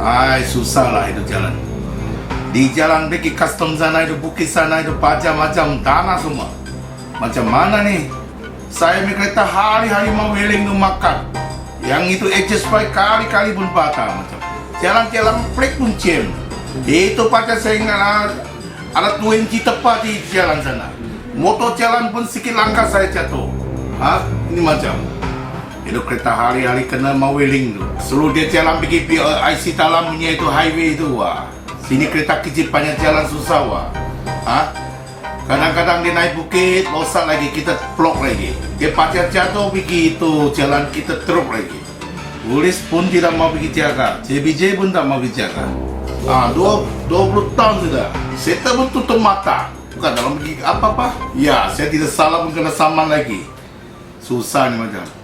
Ay, susah lah itu jalan. Di jalan beki custom sana itu, bukit sana itu, pajak macam tanah semua. Macam mana nih? Saya mi kereta hari-hari mau weling tu makan. Yang itu HS Spy kali-kali pun patah macam. Jalan-jalan plek pun cem. Itu pajak saya ingat ah, ada 20 tepat di jalan sana. Motor jalan pun sikit langkah saya jatuh. Hah? Ini macam. Itu kereta hari-hari kena mau weling tu. Seluruh dia jalan pergi IC dalamnya itu highway itu wah. Sini kereta kecil banyak jalan susah wah. Hah? Kadang-kadang dia naik bukit, losak lagi, kita plok lagi. Dia pacar jatuh begitu, jalan kita teruk lagi. Polis pun tidak mau pergi jaga, JBJ pun tak mau pergi jaga. Ah, dua, 20 tahun sudah. Saya pun tutup mata. Bukan dalam pergi apa-apa. Ya, saya tidak salah pun kena saman lagi. Susah ni macam.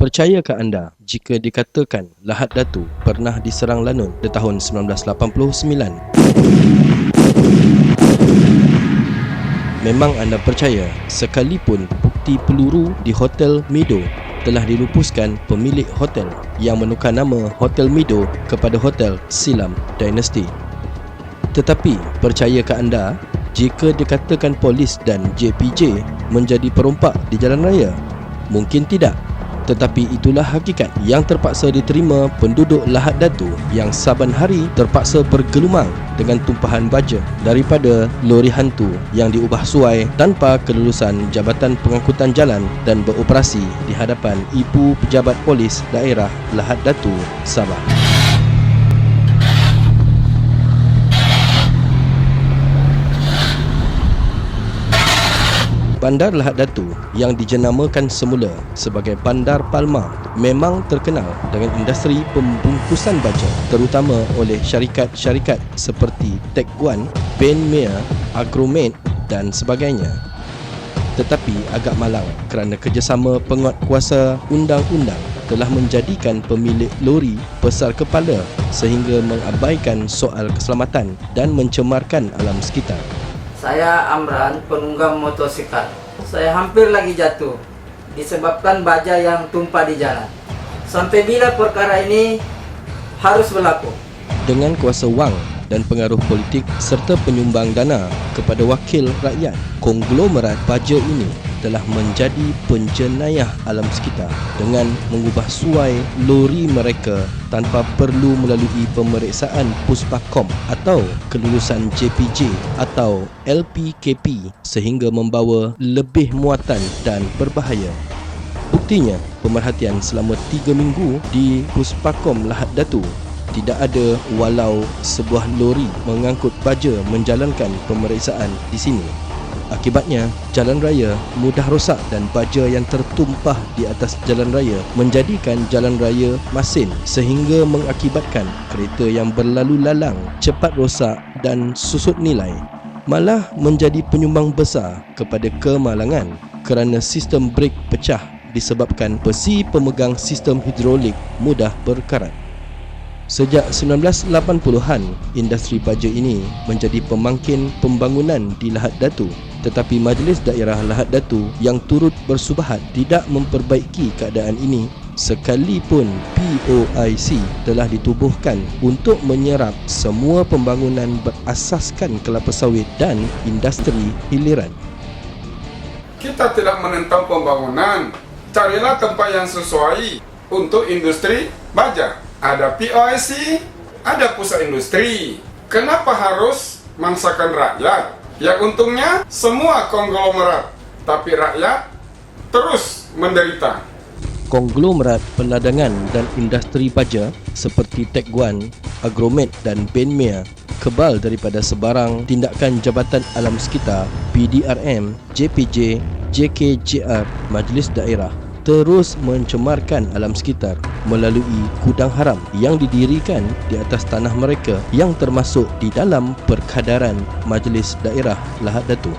Percayakah anda jika dikatakan Lahad Datu pernah diserang Lanun di tahun 1989? Memang anda percaya sekalipun bukti peluru di Hotel Mido telah dilupuskan pemilik hotel yang menukar nama Hotel Mido kepada Hotel Silam Dynasty. Tetapi percayakah anda jika dikatakan polis dan JPJ menjadi perompak di jalan raya? Mungkin tidak. Tetapi itulah hakikat yang terpaksa diterima penduduk Lahad Datu yang saban hari terpaksa bergelumang dengan tumpahan baja daripada lori hantu yang diubah suai tanpa kelulusan Jabatan Pengangkutan Jalan dan beroperasi di hadapan Ibu Pejabat Polis Daerah Lahad Datu, Sabah. Bandar Lahad Datu yang dijenamakan semula sebagai Bandar Palma memang terkenal dengan industri pembungkusan baja terutama oleh syarikat-syarikat seperti Tech One, Ben Meir, Agromet dan sebagainya. Tetapi agak malang kerana kerjasama penguat kuasa undang-undang telah menjadikan pemilik lori besar kepala sehingga mengabaikan soal keselamatan dan mencemarkan alam sekitar. Saya Amran, penunggang motosikal. Saya hampir lagi jatuh disebabkan baja yang tumpah di jalan. Sampai bila perkara ini harus berlaku? Dengan kuasa wang dan pengaruh politik serta penyumbang dana kepada wakil rakyat, konglomerat baja ini telah menjadi penjenayah alam sekitar dengan mengubah suai lori mereka tanpa perlu melalui pemeriksaan Puspakom atau kelulusan JPJ atau LPKP sehingga membawa lebih muatan dan berbahaya. Buktinya, pemerhatian selama 3 minggu di Puspakom Lahad Datu tidak ada walau sebuah lori mengangkut baja menjalankan pemeriksaan di sini. Akibatnya, jalan raya mudah rosak dan baja yang tertumpah di atas jalan raya menjadikan jalan raya masin sehingga mengakibatkan kereta yang berlalu lalang cepat rosak dan susut nilai. Malah menjadi penyumbang besar kepada kemalangan kerana sistem brek pecah disebabkan besi pemegang sistem hidrolik mudah berkarat. Sejak 1980-an, industri baja ini menjadi pemangkin pembangunan di Lahad Datu tetapi Majlis Daerah Lahad Datu yang turut bersubahat tidak memperbaiki keadaan ini sekalipun POIC telah ditubuhkan untuk menyerap semua pembangunan berasaskan kelapa sawit dan industri hiliran. Kita tidak menentang pembangunan. Carilah tempat yang sesuai untuk industri baja ada POIC, ada pusat industri. Kenapa harus mangsakan rakyat? Yang untungnya semua konglomerat, tapi rakyat terus menderita. Konglomerat peladangan dan industri baja seperti Tekguan, Agromet dan Benmea kebal daripada sebarang tindakan Jabatan Alam Sekitar, PDRM, JPJ, JKJR, Majlis Daerah terus mencemarkan alam sekitar melalui gudang haram yang didirikan di atas tanah mereka yang termasuk di dalam perkadaran Majlis Daerah Lahad Datu.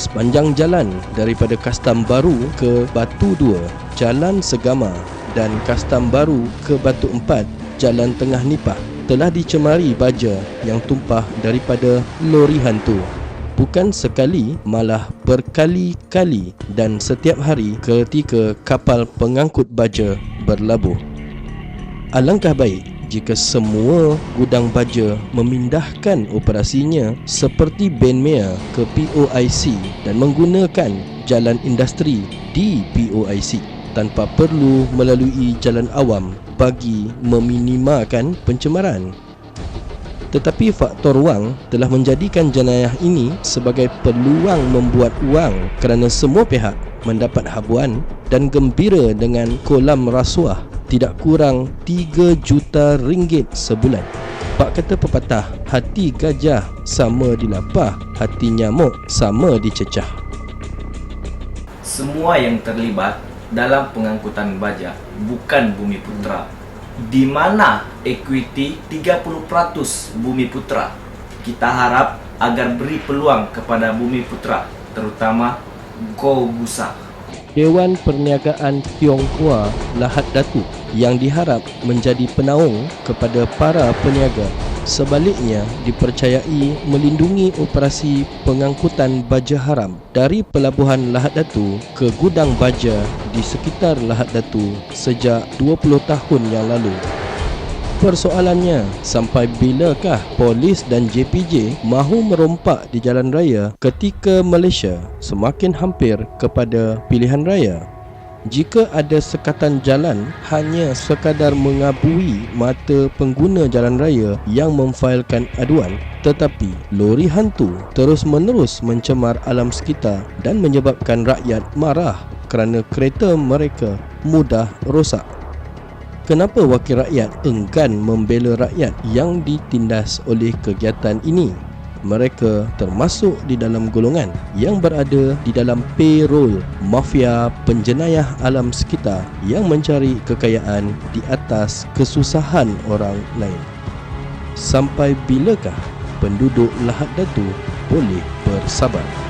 Sepanjang jalan daripada Kastam Baru ke Batu 2, Jalan Segama dan Kastam Baru ke Batu 4, Jalan Tengah Nipah telah dicemari baja yang tumpah daripada lori hantu. Bukan sekali, malah berkali-kali dan setiap hari ketika kapal pengangkut baja berlabuh. Alangkah baik jika semua gudang baja memindahkan operasinya seperti Benmea ke POIC dan menggunakan jalan industri di POIC tanpa perlu melalui jalan awam bagi meminimalkan pencemaran. Tetapi faktor wang telah menjadikan jenayah ini sebagai peluang membuat wang kerana semua pihak mendapat habuan dan gembira dengan kolam rasuah tidak kurang 3 juta ringgit sebulan. Pak kata pepatah, hati gajah sama dilapah, hati nyamuk sama dicecah. semua yang terlibat dalam pengangkutan baja bukan Bumi Putra di mana equity 30% Bumi Putra? Kita harap agar beri peluang kepada Bumi Putra terutama Go Gusa Dewan Perniagaan Tionghoa Lahad Datu yang diharap menjadi penaung kepada para peniaga sebaliknya dipercayai melindungi operasi pengangkutan baja haram dari pelabuhan Lahad Datu ke gudang baja di sekitar Lahad Datu sejak 20 tahun yang lalu. Persoalannya, sampai bilakah polis dan JPJ mahu merompak di jalan raya ketika Malaysia semakin hampir kepada pilihan raya? Jika ada sekatan jalan hanya sekadar mengabui mata pengguna jalan raya yang memfailkan aduan tetapi lori hantu terus-menerus mencemar alam sekitar dan menyebabkan rakyat marah kerana kereta mereka mudah rosak Kenapa wakil rakyat enggan membela rakyat yang ditindas oleh kegiatan ini? Mereka termasuk di dalam golongan yang berada di dalam payroll mafia penjenayah alam sekitar yang mencari kekayaan di atas kesusahan orang lain. Sampai bilakah penduduk Lahad Datu boleh bersabar?